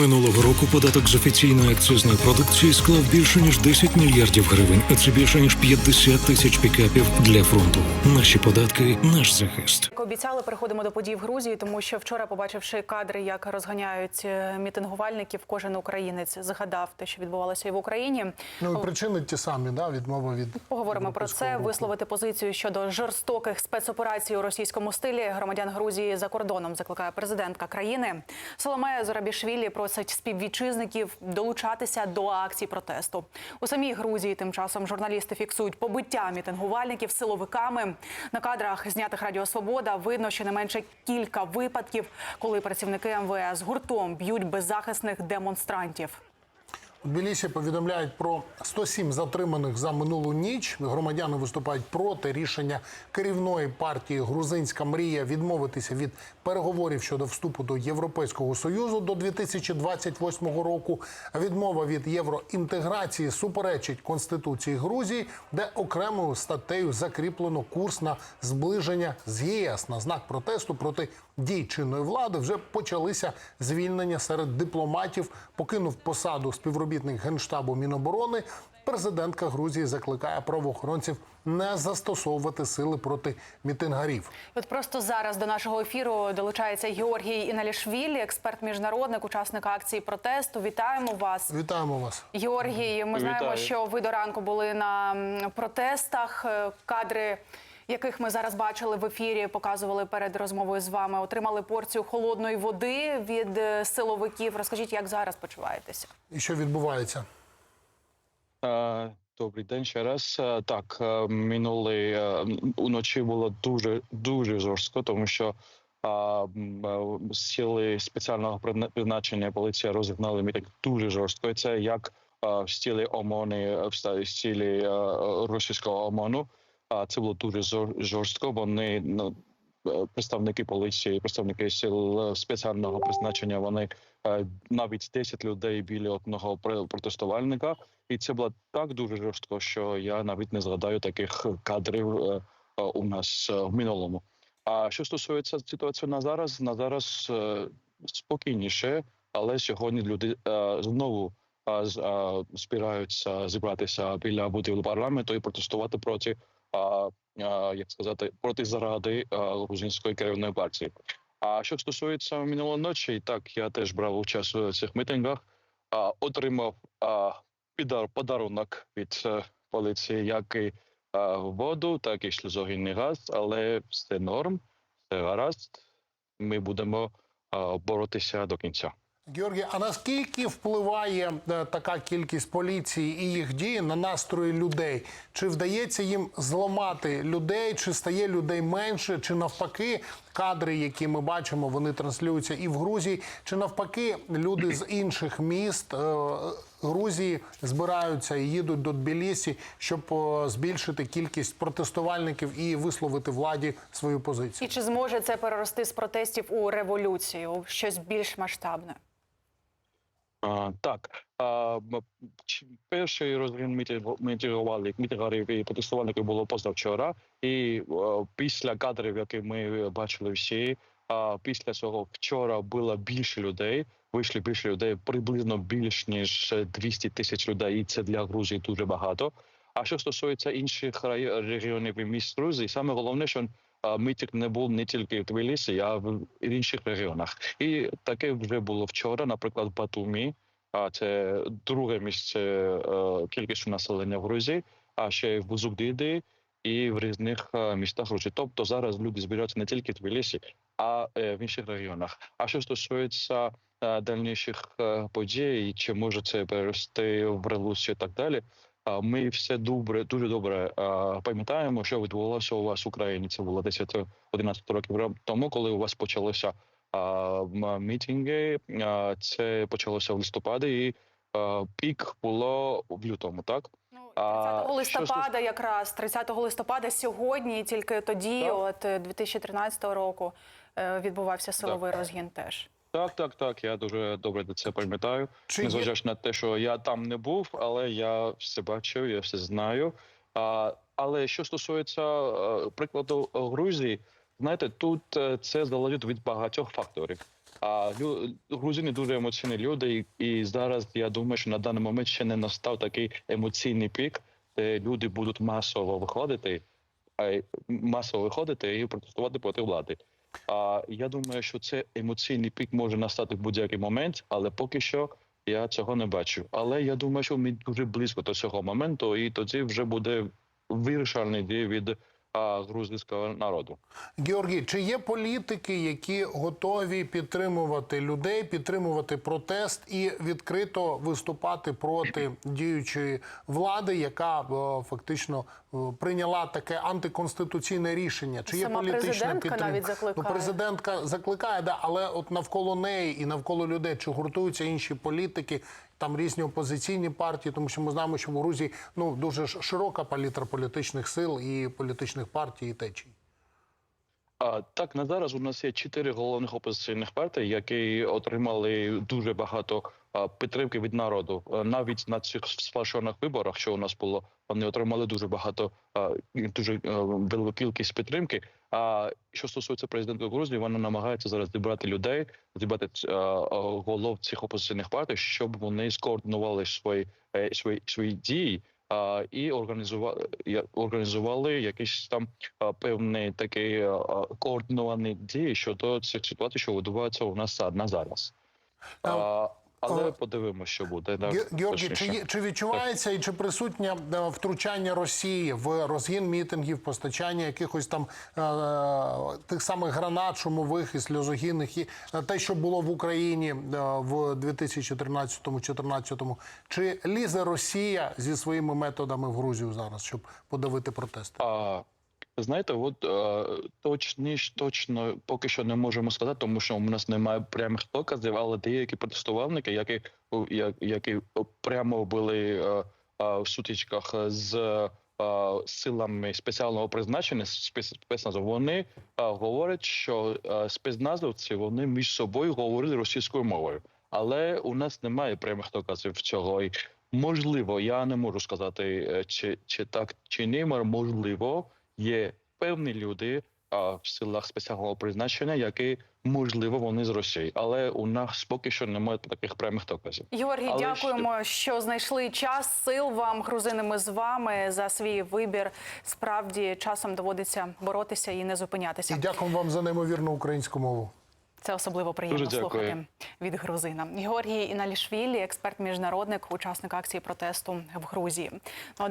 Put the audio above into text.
Минулого року податок з офіційної акцизної продукції склав більше ніж 10 мільярдів гривень, а це більше ніж 50 тисяч пікапів для фронту. Наші податки, наш захист. Як обіцяли, переходимо до подій в Грузії, тому що вчора, побачивши кадри, як розганяють е, мітингувальників, кожен українець згадав те, що відбувалося і в Україні. Ну і причини ті самі, да, відмова від Поговоримо про це, Європейського висловити позицію щодо жорстоких спецоперацій у російському стилі. Громадян Грузії за кордоном закликає президентка країни. Соломея Зорабішвілі просить співвітчизників долучатися до акцій протесту. У самій Грузії тим часом журналісти фіксують побиття мітингувальників силовиками. На кадрах знятих Радіо Свобода видно щонайменше кілька випадків, коли працівники МВС гуртом б'ють беззахисних демонстрантів. Тбілісі повідомляють про 107 затриманих за минулу ніч. Громадяни виступають проти рішення керівної партії Грузинська мрія відмовитися від переговорів щодо вступу до Європейського союзу до 2028 року. Відмова від євроінтеграції суперечить конституції Грузії, де окремою статтею закріплено курс на зближення з ЄС на знак протесту проти дій чинної влади. Вже почалися звільнення серед дипломатів. Покинув посаду співробітник генштабу Міноборони. Президентка Грузії закликає правоохоронців не застосовувати сили проти мітингарів. От просто зараз до нашого ефіру долучається Георгій Іналішвілі, експерт міжнародник, учасник акції протесту. Вітаємо вас. Вітаємо вас. Георгій, ми знаємо, що ви до ранку були на протестах. Е, Кадри, яких ми зараз бачили в ефірі, показували перед розмовою з вами. Отримали порцію холодної води від е, силовиків. Розкажіть, як зараз почуваєтеся? І що відбувається? Е, Добрий день ще раз. Так, е, минулий е, м, уночі було дуже дуже жорстко, тому що а, сили спеціального призна- призначення поліція розігнали мітинг дуже жорстко. І Це як в стілі ОМОНи, в стілі російського ОМОНу. А це було дуже жорстко. Вони ну, е, представники поліції, представники сил е, спеціального призначення. Вони е, навіть 10 людей біля одного пр- протестувальника. І це було так дуже жорстко, що я навіть не згадаю таких кадрів у нас в минулому. А що стосується ситуації на зараз, на зараз спокійніше, але сьогодні люди знову збираються зібратися біля будівлі парламенту і протестувати проти, як сказати, проти заради грузинської керівної партії. А що стосується минулої ночі, так я теж брав участь у цих мітингах, отримав подарунок від е, поліції, як і воду, так і шлюзогінний газ, але все норм, все гаразд. Ми будемо боротися до кінця. Георгій, а наскільки впливає е, така кількість поліції і їх дії на настрої людей? Чи вдається їм зламати людей, чи стає людей менше, чи навпаки, кадри, які ми бачимо, вони транслюються і в Грузії, чи навпаки, люди з інших міст е, Грузії збираються і їдуть до Тбілісі, щоб е, збільшити кількість протестувальників і висловити владі свою позицію? І чи зможе це перерости з протестів у революцію, щось більш масштабне? Так, перший розгін мітингували мітингарів і протестувальників було позавчора. І е, після кадрів, які ми бачили всі, а після цього вчора було більше людей. Вийшли більше людей, приблизно більш ніж 200 тисяч людей. І це для Грузії дуже багато. А що стосується інших регіонів і міст Грузії, саме головне, що а, не був не тільки в Тбілісі, а в інших регіонах. І таке вже було вчора, наприклад, в Батумі. А це друге місце е, кількістю населення в Грузії, а ще в Бузугдіді і в різних е, містах Грузії. Тобто зараз люди збираються не тільки в Тбілісі, а е, в інших регіонах. А що стосується дальніших подій, чи може це перерости в революцію і так далі. Ми все добре, дуже добре е, пам'ятаємо, що відбувалося у вас в Україні. Це було 10-11 років ро- тому, коли у вас почалося а, мітинги. Це почалося в листопаді, і пік було в лютому, так? Ну, А, 30 що листопада, якраз 30 листопада сьогодні, тільки тоді, Так. от е, 2013 року, е, відбувався силовий розгін теж. Так, так, так. Я дуже добре це пам'ятаю. Чи є- на те, що я там не був, але я все бачив, я все знаю. А, але що стосується е, прикладу е, Грузії, знаєте, тут е, це залежить від багатьох факторів. А лю- грузини дуже емоційні люди, і, і зараз я думаю, що на даний момент ще не настав такий емоційний пік, де люди будуть масово виходити, а масово виходити і протестувати проти влади. А я думаю, що це емоційний пік може настати в будь-який момент, але поки що я цього не бачу. Але я думаю, що ми дуже близько до цього моменту, і тоді вже буде вирішальний дій від а, грузинського народу. Георгій, чи є політики, які готові підтримувати людей, підтримувати протест і відкрито виступати проти діючої влади, яка е, фактично е, прийняла таке антиконституційне рішення? Чи є Сама політична президентка підтримка? навіть закликає. Ну, президентка закликає, да, але от навколо неї і навколо людей чи гуртуються інші політики, там різні опозиційні партії, тому що ми знаємо, що в Грузії ну дуже широка палітра політичних сил і політичних партій і течій. А, так, на зараз у нас є чотири головних опозиційних партії, які отримали дуже багато підтримки від народу. Навіть на цих сфальшованих виборах, що у нас було, вони отримали дуже багато, дуже а, велику кількість підтримки. А що стосується президента Грузії, вона намагається зараз зібрати людей, зібрати а, голов цих опозиційних партій, щоб вони скоординували свої, е, свої, свої дії. І організували організували якісь там певні такі координовані дії щодо цих ситуацій, що відбуваються у нас на зараз. Але подивимося, що буде. Георгій, чи, чи відчувається і чи присутнє е, втручання Росії в розгін мітингів, постачання якихось там е, тих самих гранат шумових і сльозогінних, і е, те, що було в Україні е, в 2013-2014? Чи лізе Росія зі своїми методами в Грузію зараз, щоб подавити протести? А, знаєте, от е, точніш, точно поки що не можемо сказати, тому що у нас немає прямих доказів, але деякі протестувальники, які, які прямо були е, е, в сутичках з е, силами спеціального призначення спец- спецназу, вони говорять, що е, спецназовці вони між собою говорили російською мовою. Але у нас немає прямих доказів цього. Можливо, я не можу сказати, чи, чи так чи ні, можливо, є певні люди а, в силах спеціального призначення, які можливо вони з Росії, але у нас поки що немає таких прямих доказів. Георгій, Але дякуємо, що знайшли час. Сил вам, грузини, ми з вами за свій вибір. Справді часом доводиться боротися і не зупинятися. І дякуємо вам за неймовірну українську мову. Це особливо приємно Дуже дякую. слухати від грузина. Георгій Іналішвілі, експерт міжнародник, учасник акції протесту в Грузії. Ну,